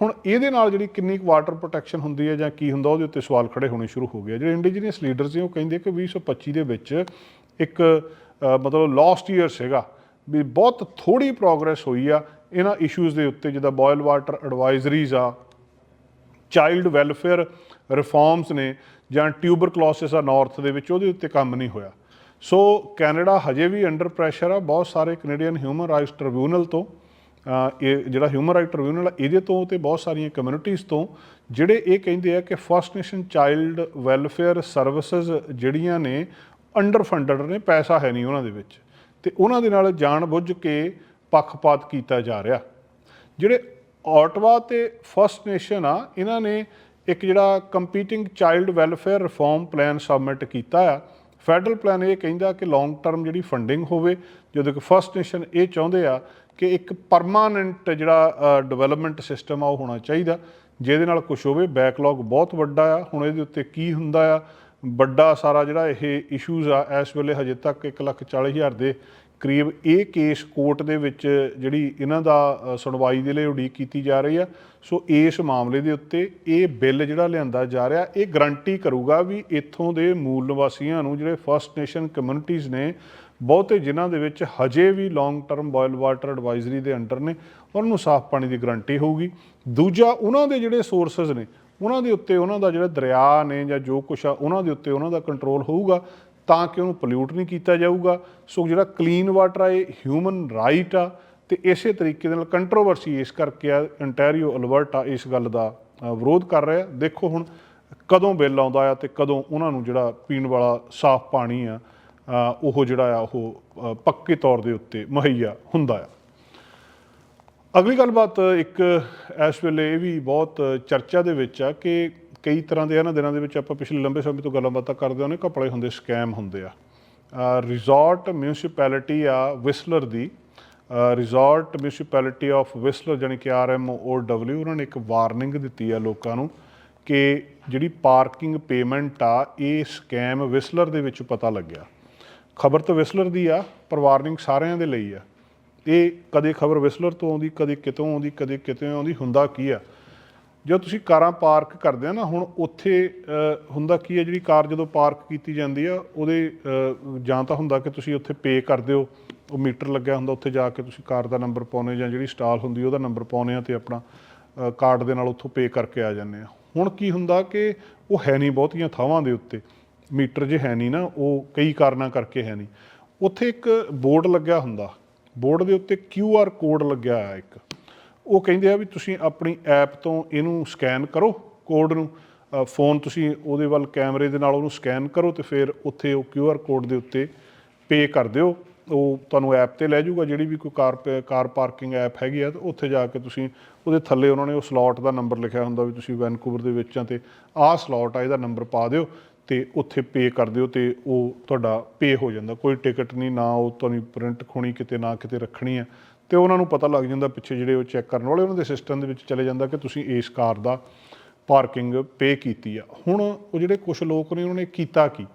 ਹੁਣ ਇਹਦੇ ਨਾਲ ਜਿਹੜੀ ਕਿੰਨੀ ਕੁ ਵਾਟਰ ਪ੍ਰੋਟੈਕਸ਼ਨ ਹੁੰਦੀ ਹੈ ਜਾਂ ਕੀ ਹੁੰਦਾ, ਉਹਦੇ ਉੱਤੇ ਸਵਾਲ ਖੜੇ ਹੋਣੇ ਸ਼ੁਰੂ ਹੋ ਗਏ ਜਿਹੜੇ ਇੰਡੀਜੀਨੀਅਸ ਲੀਡਰਸ ਨੇ, ਉਹ ਕਹਿੰਦੇ ਕਿ 2025 ਦੇ ਵਿੱਚ ਇੱਕ ਮਤਲਬ ਲਾਸਟ ਈਅਰ ਸੀਗਾ, ਵੀ ਬਹੁਤ ਥੋੜੀ ਪ੍ਰੋਗਰੈਸ ਹੋਈ ਆ। ਇਹਨਾਂ ਇਸ਼ੂਜ਼ ਦੇ ਉੱਤੇ ਜਿੱਦਾਂ ਬੋਇਲ ਵਾਟਰ ਐਡਵਾਈਜ਼ਰੀਜ਼ ਆ ਚਾਈਲਡ ਵੈਲਫੇਅਰ ਰਿਫਾਰਮਸ ਨੇ, ਜਾਂ ਟਿਊਬਰਕਲੋਸਿਸ ਆ ਨਾਰਥ ਦੇ ਵਿੱਚ, ਉਹਦੇ ਉੱਤੇ ਕੰਮ ਨਹੀਂ ਹੋਇਆ। ਸੋ ਕੈਨੇਡਾ ਹਜੇ ਵੀ ਅੰਡਰ ਪ੍ਰੈਸ਼ਰ ਆ, ਬਹੁਤ ਸਾਰੇ ਕੈਨੇਡੀਅਨ ਹਿਊਮਨ ਰਾਈਟਸ ਟ੍ਰਿਬਿਊਨਲ ਤੋਂ। ਇਹ ਜਿਹੜਾ ਹਿਊਮਨ ਰਾਈਟ ਟ੍ਰਿਬਿਊਨਲ ਆ, ਇਹਦੇ ਤੋਂ ਤੇ ਬਹੁਤ ਸਾਰੀਆਂ ਕਮਿਊਨਿਟੀਜ਼ ਤੋਂ ਜਿਹੜੇ ਇਹ ਕਹਿੰਦੇ ਆ ਕਿ first nation child welfare services ਜਿਹੜੀਆਂ ਨੇ ਅੰਡਰ ਫੰਡਡ ਨੇ, ਪੈਸਾ ਹੈ ਨਹੀਂ ਉਹਨਾਂ ਦੇ ਵਿੱਚ। ਤੇ ਉਹਨਾਂ ਦੇ ਨਾਲ ਜਾਣ ਬੁੱਝ ਕੇ ਪੱਖਪਾਤ ਕੀਤਾ ਜਾ ਰਿਹਾ। ਜਿਹੜੇ ਆਟਵਾ ਤੇ ਫਸਟ ਨੇਸ਼ਨ ਆ, ਇਹਨਾਂ ਨੇ ਇੱਕ ਜਿਹੜਾ competing child welfare reform plan submit ਕੀਤਾ ਆ। ਫੈਡਰਲ ਪਲਾਨ ਇਹ ਕਹਿੰਦਾ ਕਿ ਲੌਂਗ ਟਰਮ ਜਿਹੜੀ ਫੰਡਿੰਗ ਹੋਵੇ, ਜਦੋਂ ਕਿ ਫਸਟ ਨੇਸ਼ਨ ਇਹ ਚਾਹੁੰਦੇ ਆ ਕਿ ਇੱਕ ਪਰਮਾਨੈਂਟ ਜਿਹੜਾ ਡਿਵੈਲਪਮੈਂਟ ਸਿਸਟਮ ਆ ਉਹ ਹੋਣਾ ਚਾਹੀਦਾ। ਜਿਹਦੇ ਨਾਲ ਕੁਝ ਹੋਵੇ ਬੈਕਲੌਗ ਬਹੁਤ ਵੱਡਾ ਆ। ਹੁਣ ਇਹਦੇ ਉੱਤੇ ਕੀ ਹੁੰਦਾ ਆ? ਵੱਡਾ ਸਾਰਾ ਜਿਹੜਾ ਇਹ ਇਸ਼ੂਜ਼ ਆ ਇਸ ਵੇਲੇ ਹਜੇ ਤੱਕ 1,40,000 ਦੇ ਕਰੀਬ ਇਹ ਕੇਸ ਕੋਰਟ ਦੇ ਵਿੱਚ ਜਿਹੜੀ ਇਹਨਾਂ ਦਾ ਸੁਣਵਾਈ ਦੇ ਲਈ ਉਡੀਕ ਕੀਤੀ ਜਾ ਰਹੀ ਆ। ਸੋ ਇਸ ਮਾਮਲੇ ਦੇ ਉੱਤੇ ਇਹ ਬਿੱਲ ਜਿਹੜਾ ਲਿਆਂਦਾ ਜਾ ਰਿਹਾ ਇਹ ਗਰੰਟੀ ਕਰੂਗਾ ਵੀ ਇੱਥੋਂ ਦੇ ਮੂਲ ਨਿਵਾਸੀਆਂ ਨੂੰ ਜਿਹੜੇ ਫਸਟ ਨੇਸ਼ਨ ਕਮਿਊਨਿਟੀਜ਼ ਨੇ ਬਹੁਤੇ ਜਿਨ੍ਹਾਂ ਦੇ ਵਿੱਚ ਹਜੇ ਵੀ long term boil water advisory ਦੇ ਅੰਡਰ ਨੇ, ਉਹਨਾਂ ਨੂੰ ਸਾਫ਼ ਪਾਣੀ ਦੀ ਗਰੰਟੀ ਹੋਊਗੀ। ਦੂਜਾ, ਉਹਨਾਂ ਦੇ ਜਿਹੜੇ ਸੋਰਸਸ ਨੇ, ਉਹਨਾਂ ਦੇ ਉੱਤੇ ਉਹਨਾਂ ਦਾ ਜਿਹੜਾ ਦਰਿਆ ਨੇ ਜਾਂ ਜੋ ਕੁਛ ਆ, ਉਹਨਾਂ ਦੇ ਉੱਤੇ ਉਹਨਾਂ ਦਾ ਕੰਟਰੋਲ ਹੋਊਗਾ, ਤਾਂ ਕਿ ਉਹਨੂੰ ਪੋਲਿਊਟ ਨਹੀਂ ਕੀਤਾ ਜਾਊਗਾ। ਸੋ ਜਿਹੜਾ ਕਲੀਨ ਵਾਟਰ ਆ, ਇਹ ਹਿਊਮਨ ਰਾਈਟ ਆ, ਤੇ ਇਸੇ ਤਰੀਕੇ ਦੇ ਨਾਲ ਕੰਟਰੋਵਰਸੀ ਇਸ ਕਰਕੇ ਆ ਅੰਟੈਰੀਓ ਅਲਬਰਟਾ ਇਸ ਗੱਲ ਦਾ ਵਿਰੋਧ ਕਰ ਰਿਹਾ। ਦੇਖੋ ਹੁਣ ਕਦੋਂ ਬਿੱਲ ਆਉਂਦਾ ਆ ਤੇ ਕਦੋਂ ਉਹਨਾਂ ਨੂੰ ਜਿਹੜਾ ਪੀਣ ਵਾਲਾ ਸਾਫ਼ ਪਾਣੀ ਆ ਉਹ ਜਿਹੜਾ ਆ, ਉਹ ਪੱਕੇ ਤੌਰ ਦੇ ਉੱਤੇ ਮੁਹੱਈਆ ਹੁੰਦਾ ਆ। ਅਗਲੀ ਗੱਲਬਾਤ ਇੱਕ ਇਸ ਵੇਲੇ ਇਹ ਵੀ ਬਹੁਤ ਚਰਚਾ ਦੇ ਵਿੱਚ ਆ ਕਿ ਕਈ ਤਰ੍ਹਾਂ ਦੇ ਇਹਨਾਂ ਦਿਨਾਂ ਦੇ ਵਿੱਚ ਆਪਾਂ ਪਿਛਲੇ ਲੰਬੇ ਸਮੇਂ ਤੋਂ ਗੱਲਾਂ ਬਾਤਾਂ ਕਰਦੇ ਆਉਂਦੇ ਕਪੜੇ ਹੁੰਦੇ ਸਕੈਮ ਹੁੰਦੇ ਆ। ਰਿਜ਼ੋਰਟ ਮਿਊਨਿਸਪੈਲਿਟੀ ਆ ਵਿਸਲਰ ਦੀ। ਰਿਜ਼ੋਰਟ ਮਿਊਨਿਸਪੈਲਿਟੀ ਆਫ ਵਿਸਲਰ ਜਾਣੀ ਕਿ ਆਰ ਐਮ ਓ ਡਬਲਿਊ ਉਹਨਾਂ ਨੇ ਇੱਕ ਵਾਰਨਿੰਗ ਦਿੱਤੀ ਆ ਲੋਕਾਂ ਨੂੰ ਕਿ ਜਿਹੜੀ ਪਾਰਕਿੰਗ ਪੇਮੈਂਟ ਆ, ਇਹ ਸਕੈਮ ਵਿਸਲਰ ਦੇ ਵਿੱਚ ਪਤਾ ਲੱਗਿਆ। ਖਬਰ ਤਾਂ ਵਿਸਲਰ ਦੀ ਆ, ਪਰ ਵਾਰਨਿੰਗ ਸਾਰਿਆਂ ਦੇ ਲਈ ਆ। ਇਹ ਕਦੇ ਖਬਰ ਵਿਸਲਰ ਤੋਂ ਆਉਂਦੀ, ਕਦੇ ਕਿਤੋਂ ਆਉਂਦੀ, ਕਦੇ ਕਿਤੋਂ ਆਉਂਦੀ, ਹੁੰਦਾ ਕੀ ਆ? ਜਦੋਂ ਤੁਸੀਂ ਕਾਰਾਂ ਪਾਰਕ ਕਰਦੇ ਆ ਨਾ, ਹੁਣ ਉੱਥੇ ਹੁੰਦਾ ਕੀ ਹੈ ਜਿਹੜੀ ਕਾਰ ਜਦੋਂ ਪਾਰਕ ਕੀਤੀ ਜਾਂਦੀ ਆ, ਉਹਦੇ ਜਾਂ ਤਾਂ ਹੁੰਦਾ ਕਿ ਤੁਸੀਂ ਉੱਥੇ ਪੇ ਕਰਦੇ ਹੋ, ਉਹ ਮੀਟਰ ਲੱਗਿਆ ਹੁੰਦਾ, ਉੱਥੇ ਜਾ ਕੇ ਤੁਸੀਂ ਕਾਰ ਦਾ ਨੰਬਰ ਪਾਉਨੇ ਜਾਂ ਜਿਹੜੀ ਸਟਾਲ ਹੁੰਦੀ, ਉਹਦਾ ਨੰਬਰ ਪਾਉਨੇ ਆ ਤੇ ਆਪਣਾ ਕਾਰਡ ਦੇ ਨਾਲ ਉੱਥੋਂ ਪੇ ਕਰਕੇ ਆ ਜਾਂਦੇ ਆ। ਹੁਣ ਕੀ ਹੁੰਦਾ ਕਿ ਉਹ ਹੈ ਨਹੀਂ ਬਹੁਤੀਆਂ ਥਾਵਾਂ ਦੇ ਉੱਤੇ। ਮੀਟਰ ਜੇ ਹੈ ਨਹੀਂ ਨਾ, ਉਹ ਕਈ ਕਾਰਨਾਂ ਕਰਕੇ ਹੈ ਨਹੀਂ। ਉੱਥੇ ਇੱਕ ਬੋਰਡ ਲੱਗਿਆ ਹੁੰਦਾ, ਬੋਰਡ ਦੇ ਉੱਤੇ ਕਿਊ ਆਰ ਕੋਡ ਲੱਗਿਆ ਆ ਇੱਕ। ਉਹ ਕਹਿੰਦੇ ਆ ਵੀ ਤੁਸੀਂ ਆਪਣੀ ਐਪ ਤੋਂ ਇਹਨੂੰ ਸਕੈਨ ਕਰੋ, ਕੋਡ ਨੂੰ ਫੋਨ ਤੁਸੀਂ ਉਹਦੇ ਵੱਲ ਕੈਮਰੇ ਦੇ ਨਾਲ ਉਹਨੂੰ ਸਕੈਨ ਕਰੋ ਤੇ ਫਿਰ ਉੱਥੇ ਉਹ ਕਿਊ ਆਰ ਕੋਡ ਦੇ ਉੱਤੇ ਪੇ ਕਰ ਦਿਓ। ਉਹ ਤੁਹਾਨੂੰ ਐਪ ਤੇ ਲੈ ਜਾਊਗਾ, ਜਿਹੜੀ ਵੀ ਕੋਈ ਕਾਰ ਪ- ਕਾਰ ਪਾਰਕਿੰਗ ਐਪ ਹੈਗੀ ਆ, ਤੇ ਉੱਥੇ ਜਾ ਕੇ ਤੁਸੀਂ ਉਹਦੇ ਥੱਲੇ ਉਹਨਾਂ ਨੇ ਉਹ ਸਲੋਟ ਦਾ ਨੰਬਰ ਲਿਖਿਆ ਹੁੰਦਾ ਵੀ ਤੁਸੀਂ ਵੈਨਕੂਵਰ ਦੇ ਵਿੱਚ ਆ ਤੇ ਆਹ ਸਲੋਟ ਆ, ਇਹਦਾ ਨੰਬਰ ਪਾ ਦਿਓ। ਤੇ ਉੱਥੇ ਪੇ ਕਰ ਦਿਓ ਤੇ ਉਹ ਤੁਹਾਡਾ ਪੇ ਹੋ ਜਾਂਦਾ। ਕੋਈ ਟਿਕਟ ਨਹੀਂ, ਨਾ ਉਹ ਤੁਹਾਨੂੰ ਪ੍ਰਿੰਟ ਖੋਣੀ ਕਿਤੇ, ਨਾ ਕਿਤੇ ਰੱਖਣੀ ਹੈ। ਤੇ ਉਹਨਾਂ ਨੂੰ ਪਤਾ ਲੱਗ ਜਾਂਦਾ ਪਿੱਛੇ ਜਿਹੜੇ ਉਹ ਚੈੱਕ ਕਰਨ ਵਾਲੇ, ਉਹਨਾਂ ਦੇ ਸਿਸਟਮ ਦੇ ਵਿੱਚ ਚਲੇ ਜਾਂਦਾ ਕਿ ਤੁਸੀਂ ਇਸ ਕਾਰ ਦਾ ਪਾਰਕਿੰਗ ਪੇ ਕੀਤੀ ਆ। ਹੁਣ ਉਹ ਜਿਹੜੇ ਕੁਝ ਲੋਕ ਨੇ, ਉਹਨਾਂ ਨੇ ਕੀਤਾ ਕੀ?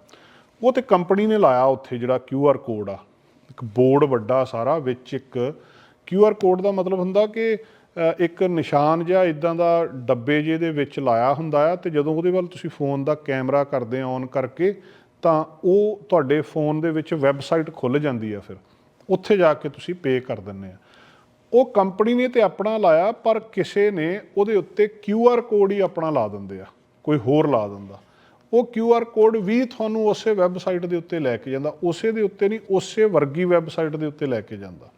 ਉਹ ਤੇ ਕੰਪਨੀ ਨੇ ਲਾਇਆ ਉੱਥੇ ਜਿਹੜਾ ਕਿਊ ਆਰ ਕੋਡ ਆ। ਇੱਕ ਬੋਰਡ ਵੱਡਾ ਸਾਰਾ, ਵਿੱਚ ਇੱਕ ਕਿਊ ਆਰ ਕੋਡ ਦਾ ਮਤਲਬ ਹੁੰਦਾ ਕਿ ਇੱਕ ਨਿਸ਼ਾਨ ਜਿਹਾ ਇਦਾਂ ਦਾ ਡੱਬੇ ਜਿਹੇ ਦੇ ਵਿੱਚ ਲਾਇਆ ਹੁੰਦਾ ਆ ਤੇ ਜਦੋਂ ਉਹਦੇ ਵੱਲ ਤੁਸੀਂ ਫੋਨ ਦਾ ਕੈਮਰਾ ਕਰਦੇ ਔਨ ਕਰਕੇ ਤਾਂ ਉਹ ਤੁਹਾਡੇ ਫੋਨ ਦੇ ਵਿੱਚ ਵੈਬਸਾਈਟ ਖੁੱਲ ਜਾਂਦੀ ਆ ਫਿਰ। ਉੱਥੇ ਜਾ ਕੇ ਤੁਸੀਂ ਪੇ ਕਰ ਦਿੰਦੇ ਆ। ਉਹ ਕੰਪਨੀ ਨੇ ਤੇ ਆਪਣਾ ਲਾਇਆ ਪਰ ਕਿਸੇ ਨੇ ਉਹਦੇ ਉੱਤੇ ਕਿਊ ਆਰ ਕੋਡ ਹੀ ਆਪਣਾ ਲਾ ਦਿੰਦੇ ਆ, ਕੋਈ ਹੋਰ ਲਾ ਦਿੰਦਾ। ਉਹ ਕਿਊ ਆਰ ਕੋਡ ਵੀ ਤੁਹਾਨੂੰ ਉਸੇ ਵੈਬਸਾਈਟ ਦੇ ਉੱਤੇ ਲੈ ਕੇ ਜਾਂਦਾ, ਉਸੇ ਦੇ ਉੱਤੇ ਨਹੀਂ, ਉਸੇ ਵਰਗੀ ਵੈਬਸਾਈਟ ਦੇ ਉੱਤੇ ਲੈ ਕੇ ਜਾਂਦਾ।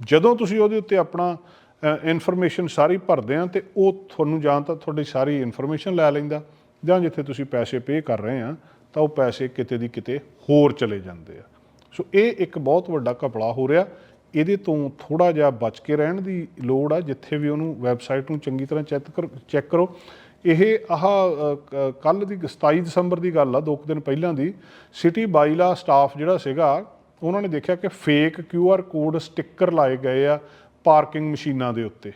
ਜਦੋਂ ਤੁਸੀਂ ਉਹਦੇ ਉੱਤੇ ਆਪਣਾ ਇਨਫੋਰਮੇਸ਼ਨ ਸਾਰੀ ਭਰਦੇ ਆ ਤੇ ਉਹ ਤੁਹਾਨੂੰ ਜਾਂ ਤਾਂ ਤੁਹਾਡੀ ਸਾਰੀ ਇਨਫੋਰਮੇਸ਼ਨ ਲੈ ਲੈਂਦਾ, ਜਾਂ ਜਿੱਥੇ ਤੁਸੀਂ ਪੈਸੇ ਪੇ ਕਰ ਰਹੇ ਆ ਤਾਂ ਉਹ ਪੈਸੇ ਕਿਤੇ ਦੀ ਕਿਤੇ ਹੋਰ ਚਲੇ ਜਾਂਦੇ ਆ। ਸੋ ਇਹ ਇੱਕ ਬਹੁਤ ਵੱਡਾ ਘਪਲਾ ਹੋ ਰਿਹਾ। ਇਹਦੇ ਤੋਂ ਥੋੜਾ ਜਿਹਾ ਬਚ ਕੇ ਰਹਿਣ ਦੀ ਲੋੜ ਆ, ਜਿੱਥੇ ਵੀ ਉਹਨੂੰ ਵੈਬਸਾਈਟ ਨੂੰ ਚੰਗੀ ਤਰ੍ਹਾਂ ਚੈੱਕ ਕਰੋ ਚੈੱਕ ਕਰੋ। ਇਹ ਆਹ ਕੱਲ ਦੀ 27 ਦਸੰਬਰ ਦੀ ਗੱਲ ਆ, ਦੋ ਕੁ ਦਿਨ ਪਹਿਲਾਂ ਦੀ। ਸਿਟੀ ਬਾਈਲਾ ਸਟਾਫ ਜਿਹੜਾ ਸੀਗਾ, ਉਹਨਾਂ ਨੇ ਦੇਖਿਆ ਕਿ fake Q R code sticker ਲਾਏ ਗਏ ਆ। ਪਾਰਕਿੰਗ ਮਸ਼ੀਨਾਂ ਦੇ ਉੱਤੇ।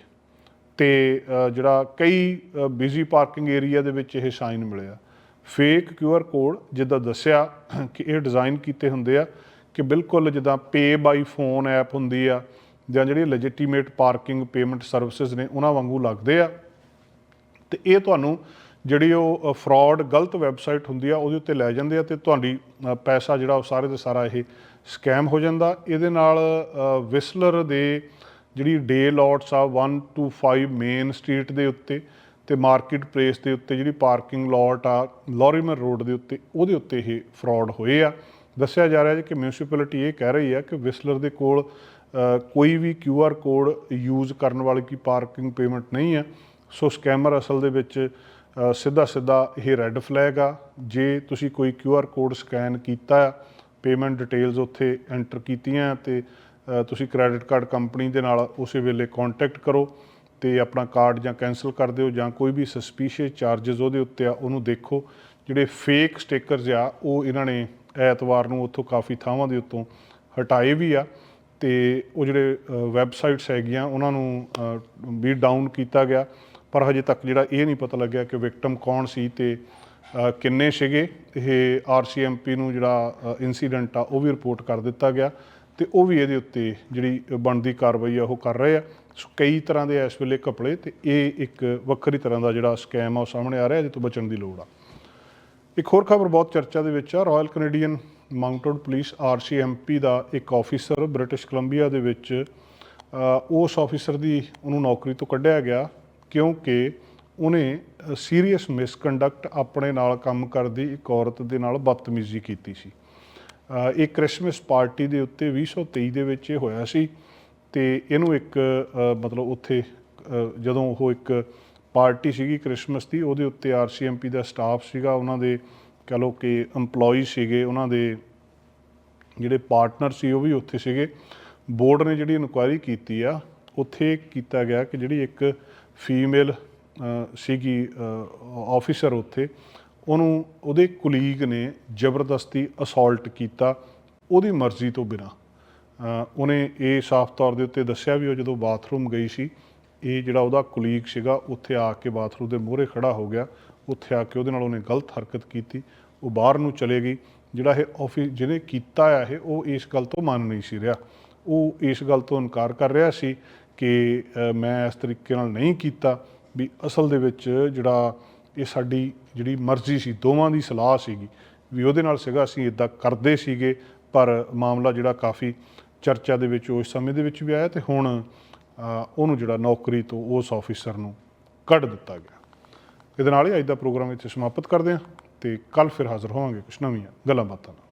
ਤੇ ਜਿਹੜਾ ਕਈ ਬਿਜ਼ੀ ਪਾਰਕਿੰਗ ਏਰੀਆ ਦੇ ਵਿੱਚ ਇਹ ਸਾਈਨ ਮਿਲਿਆ। ਫੇਕ QR ਕੋਡ ਜਿੱਦਾਂ ਦੱਸਿਆ ਕਿ ਇਹ ਡਿਜ਼ਾਈਨ ਕੀਤੇ ਹੁੰਦੇ ਆ ਕਿ ਬਿਲਕੁਲ ਜਿੱਦਾਂ ਪੇ ਬਾਈ ਫੋਨ ਐਪ ਹੁੰਦੀ ਆ ਜਾਂ ਜਿਹੜੀ ਲੈਜੀਟੀਮੇਟ ਪਾਰਕਿੰਗ ਪੇਮੈਂਟ ਸਰਵਿਸਿਜ਼ ਨੇ ਉਹਨਾਂ ਵਾਂਗੂ ਲੱਗਦੇ ਆ। ਤੇ ਇਹ ਤੁਹਾਨੂੰ ਜਿਹੜੀ ਉਹ ਫਰਾਡ ਗਲਤ ਵੈਬਸਾਈਟ ਹੁੰਦੀ ਆ ਉਹਦੇ ਉੱਤੇ ਲੈ ਜਾਂਦੇ ਆ ਤੇ ਤੁਹਾਡੀ ਪੈਸਾ ਜਿਹੜਾ ਉਹ ਸਾਰੇ ਦਾ ਸਾਰਾ ਇਹ ਸਕੈਮ ਹੋ ਜਾਂਦਾ। ਇਹਦੇ ਨਾਲ ਵਿਸਲਰ ਦੇ ਜਿਹੜੀ ਡੇ ਲੋਟਸ ਆ 1 ਟੂ 5 ਮੇਨ ਸਟਰੀਟ ਦੇ ਉੱਤੇ ਤੇ ਮਾਰਕੀਟ ਪਲੇਸ ਦੇ ਉੱਤੇ ਜਿਹੜੀ ਪਾਰਕਿੰਗ ਲੋਟ ਆ ਲੋਰੀਮਰ ਰੋਡ ਦੇ ਉੱਤੇ ਉਹਦੇ ਉੱਤੇ ਇਹ ਫਰਾਡ ਹੋਏ ਆ। ਦੱਸਿਆ ਜਾ ਰਿਹਾ ਹੈ ਕਿ ਮਿਊਨਿਸਪੈਲਿਟੀ ਇਹ ਕਹਿ ਰਹੀ ਹੈ ਕਿ ਵਿਸਲਰ ਦੇ ਕੋਲ ਕੋਈ ਵੀ ਕਿਊ ਆਰ ਕੋਡ ਯੂਜ਼ ਕਰਨ ਵਾਲੀ ਕੀ ਪਾਰਕਿੰਗ ਪੇਮੈਂਟ ਨਹੀਂ ਹੈ ਸੋ ਸਕੈਮਰ ਅਸਲ ਦੇ ਵਿੱਚ ਸਿੱਧਾ ਸਿੱਧਾ ਇਹ ਰੈੱਡ ਫਲੈਗ ਆ। ਜੇ ਤੁਸੀਂ ਕੋਈ ਕਿਊ ਆਰ ਕੋਡ ਸਕੈਨ ਕੀਤਾ ਪੇਮੈਂਟ ਡਿਟੇਲਸ ਉੱਥੇ ਐਂਟਰ ਕੀਤੀਆਂ ਤੇ ਅ, ਤੁਸੀਂ ਕ੍ਰੈਡਿਟ ਕਾਰਡ ਕੰਪਨੀ ਦੇ ਨਾਲ ਉਸੇ ਵੇਲੇ ਕੰਟੈਕਟ ਕਰੋ ਤੇ ਆਪਣਾ ਕਾਰਡ ਜਾਂ ਕੈਨਸਲ ਕਰ ਦਿਓ ਜਾਂ ਕੋਈ ਵੀ ਸਸਪੀਸ਼ੀਅਸ ਚਾਰजेस ਉਹਦੇ ਉੱਤੇ ਆ, ਉਹਨੂੰ ਦੇਖੋ। ਜਿਹੜੇ ਫੇਕ ਸਟickers ਆ, ਉਹ ਇਹਨਾਂ ਨੇ ਐਤਵਾਰ ਨੂੰ ਉੱਥੋਂ ਕਾਫੀ ਥਾਵਾਂ ਦੇ ਉੱਤੋਂ ਹਟਾਏ ਵੀ ਆ ਤੇ ਉਹ ਜਿਹੜੇ ਵੈਬਸਾਈਟਸ ਹੈਗੀਆਂ, ਉਹਨਾਂ ਨੂੰ ਵੀ ਡਾਊਨ ਕੀਤਾ ਗਿਆ। ਪਰ ਹਜੇ ਤੱਕ ਜਿਹੜਾ ਇਹ ਨਹੀਂ ਪਤਾ ਲੱਗਿਆ ਕਿ ਵਿਕਟਮ ਕੌਣ ਸੀ ਤੇ ਕਿੰਨੇ ਸੀਗੇ, ਇਹ ਆਰਸੀਐਮਪੀ ਨੂੰ ਜਿਹੜਾ ਇਨਸੀਡੈਂਟ ਆ, ਉਹ ਵੀ ਰਿਪੋਰਟ ਕਰ ਦਿੱਤਾ ਗਿਆ। ਤੇ ਉਹ ਵੀ ਇਹਦੇ ਉੱਤੇ ਜਿਹੜੀ ਬਣਦੀ ਕਾਰਵਾਈ ਆ, ਉਹ ਕਰ ਰਹੇ ਆ। ਸੋ ਕਈ ਤਰ੍ਹਾਂ ਦੇ ਇਸ ਵੇਲੇ ਘਪਲੇ ਤੇ ਇਹ ਇੱਕ ਵੱਖਰੀ ਤਰ੍ਹਾਂ ਦਾ ਜਿਹੜਾ ਸਕੈਮ ਆ, ਉਹ ਸਾਹਮਣੇ ਆ ਰਿਹਾ ਜਿਹਦੇ ਤੋਂ ਬਚਣ ਦੀ ਲੋੜ ਆ। ਇੱਕ ਹੋਰ ਖਬਰ ਬਹੁਤ ਚਰਚਾ ਦੇ ਵਿੱਚ ਆ Royal Canadian Mounted Police RCMP ਦਾ ਇੱਕ ਆਫੀਸਰ ਬ੍ਰਿਟਿਸ਼ ਕੋਲੰਬੀਆ ਦੇ ਵਿੱਚ ਉਸ ਆਫੀਸਰ ਦੀ ਉਹਨੂੰ ਨੌਕਰੀ ਤੋਂ ਕੱਢਿਆ ਗਿਆ ਕਿਉਂਕਿ ਉਹਨੇ ਸੀਰੀਅਸ ਮਿਸਕੰਡਕਟ ਆਪਣੇ ਨਾਲ ਕੰਮ ਕਰਦੀ ਇੱਕ ਔਰਤ ਦੇ ਨਾਲ ਬਦਤਮੀਜ਼ੀ ਕੀਤੀ ਸੀ। ਇਹ ਕ੍ਰਿਸਮਸ ਪਾਰਟੀ ਦੇ ਉੱਤੇ 2023 ਦੇ ਵਿੱਚ ਇਹ ਹੋਇਆ ਸੀ ਤੇ ਇਹਨੂੰ ਇੱਕ ਮਤਲਬ ਉੱਥੇ ਜਦੋਂ ਉਹ ਇੱਕ ਪਾਰਟੀ ਸੀਗੀ ਕ੍ਰਿਸਮਸ ਦੀ, ਉਹਦੇ ਉੱਤੇ ਆਰਸੀਐਮਪੀ ਦਾ ਸਟਾਫ ਸੀਗਾ, ਉਹਨਾਂ ਦੇ ਕਹ ਲਓ ਕਿ EMPLOYEE ਸੀਗੇ, ਉਹਨਾਂ ਦੇ ਜਿਹੜੇ ਪਾਰਟਨਰ ਸੀ ਉਹ ਵੀ ਉੱਥੇ ਸੀਗੇ। ਬੋਰਡ ਨੇ ਜਿਹੜੀ ਇਨਕੁਆਇਰੀ ਕੀਤੀ ਆ, ਉੱਥੇ ਕੀਤਾ ਗਿਆ ਕਿ ਜਿਹੜੀ ਇੱਕ ਫੀਮੇਲ ਸੀਗੀ ਆਫੀਸਰ ਉੱਥੇ ਉਹਨੂੰ ਉਹਦੇ ਕੁਲੀਗ ਨੇ ਜ਼ਬਰਦਸਤੀ ਅਸੌਲਟ ਕੀਤਾ, ਉਹਦੀ ਮਰਜ਼ੀ ਤੋਂ ਬਿਨਾ। ਉਹਨੇ ਇਹ ਸਾਫ਼ ਤੌਰ ਦੇ ਉੱਤੇ ਦੱਸਿਆ ਵੀ ਉਹ ਜਦੋਂ ਬਾਥਰੂਮ ਗਈ ਸੀ, ਇਹ ਜਿਹੜਾ ਉਹਦਾ ਕੁਲੀਗ ਸੀਗਾ, ਉੱਥੇ ਆ ਕੇ ਬਾਥਰੂਮ ਦੇ ਮੂਹਰੇ ਖੜਾ ਹੋ ਗਿਆ। ਉੱਥੇ ਆ ਕੇ ਉਹਦੇ ਨਾਲ ਉਹਨੇ ਗਲਤ ਹਰਕਤ ਕੀਤੀ। ਉਹ ਬਾਹਰ ਨੂੰ ਚਲੇ ਗਈ। ਜਿਹੜਾ ਇਹ ਆਫਿਸ ਜਿਹਨੇ ਕੀਤਾ ਆ ਇਹ, ਉਹ ਇਸ ਗੱਲ ਤੋਂ ਮੰਨ ਨਹੀਂ ਸੀ ਰਿਹਾ। ਉਹ ਇਸ ਗੱਲ ਤੋਂ ਇਨਕਾਰ ਕਰ ਰਿਹਾ ਸੀ ਕਿ ਮੈਂ ਇਸ ਤਰੀਕੇ ਨਾਲ ਨਹੀਂ ਕੀਤਾ ਵੀ ਅਸਲ ਦੇ ਵਿੱਚ ਜਿਹੜਾ ਇਹ ਸਾਡੀ ਜਿਹੜੀ ਮਰਜ਼ੀ ਸੀ, ਦੋਵਾਂ ਦੀ ਸਲਾਹ ਸੀਗੀ ਵੀ ਉਹਦੇ ਨਾਲ ਸੀਗਾ, ਅਸੀਂ ਇਦਾਂ ਕਰਦੇ ਸੀਗੇ, ਪਰ ਮਾਮਲਾ ਜਿਹੜਾ ਕਾਫੀ ਚਰਚਾ ਦੇ ਵਿੱਚ ਉਸ ਸਮੇਂ ਦੇ ਵਿੱਚ ਵੀ ਆਇਆ ਤੇ ਹੁਣ ਉਹਨੂੰ ਜਿਹੜਾ ਨੌਕਰੀ ਤੋਂ ਉਸ ਆਫੀਸਰ ਨੂੰ ਕੱਢ ਦਿੱਤਾ ਗਿਆ। ਇਹਦੇ ਨਾਲ ਹੀ ਅੱਜ ਦਾ ਪ੍ਰੋਗਰਾਮ ਇੱਥੇ ਸਮਾਪਤ ਕਰਦੇ ਹਾਂ ਤੇ ਕੱਲ ਫਿਰ ਹਾਜ਼ਰ ਹੋਵਾਂਗੇ ਕੁਝ ਨਵੀਆਂ ਗੱਲਾਂ ਬਾਤਾਂ ਨਾਲ।